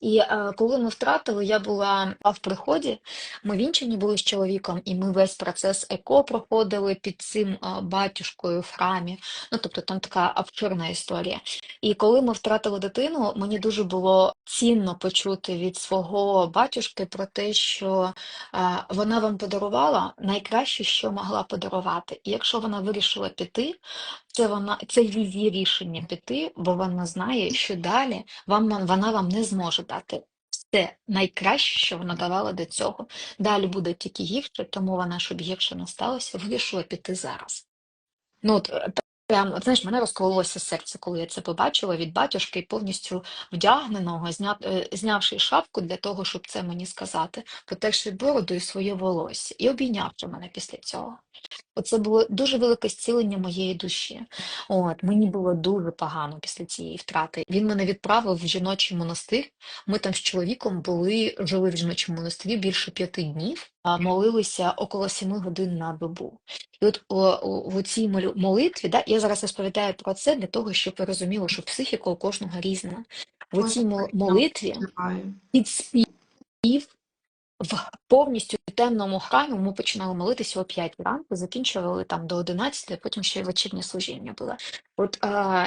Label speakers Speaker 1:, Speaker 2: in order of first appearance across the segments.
Speaker 1: І е, коли ми втратили, я була в приході. Ми вінчані були з чоловіком, і ми весь процес ЕКО проходили під цим е, батюшкою в храмі. Ну тобто там така обширна історія. І коли ми втратили дитину, мені дуже було цінно почути від свого батюшки про те, що е, вона вам подарувала найкраще, що могла подарувати. І якщо вона вирішила піти, це вона це її рішення піти, бо вона знає, що далі вам вона вам не зможе дати все найкраще, що вона давала до цього. Далі буде тільки гірше, тому вона, щоб гірше не сталося, вирішила піти зараз. Ну, от, е, прям, знаєш, мене розкололося серце, коли я це побачила від батюшки, повністю вдягненого, зня, е, знявши шапку для того, щоб це мені сказати, протерши бороду і своє волосся, і обійнявши мене після цього. Оце було дуже велике зцілення моєї душі. От мені було дуже погано після цієї втрати. Він мене відправив в жіночий монастир. Ми там з чоловіком були, жили в жіночому монастирі більше п'яти днів, молилися около сіми годин на добу. І от в цій молитві, да, я зараз розповідаю про це для того, щоб ви розуміли, що психіка у кожного різна. В цій молитві під спів в повністю темному храмі ми починали молитися о 5 ранку, закінчували там до 11, потім ще й вечірнє служіння було. От а,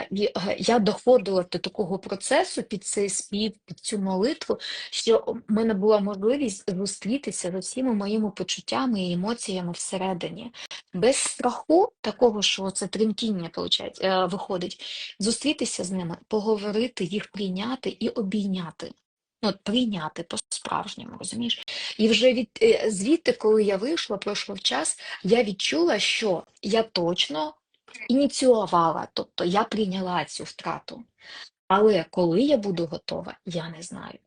Speaker 1: я доходила до такого процесу під цей спів, під цю молитву, що в мене була можливість зустрітися з усіма моїми почуттями і емоціями всередині, без страху, такого, що це тремтіння е, виходить, зустрітися з ними, поговорити, їх прийняти і обійняти. Ну, прийняти по-справжньому, розумієш? І вже від е, звідти, коли я вийшла, пройшов час, я відчула, що я точно ініціювала, тобто я прийняла цю втрату. Але коли я буду готова, я не знаю.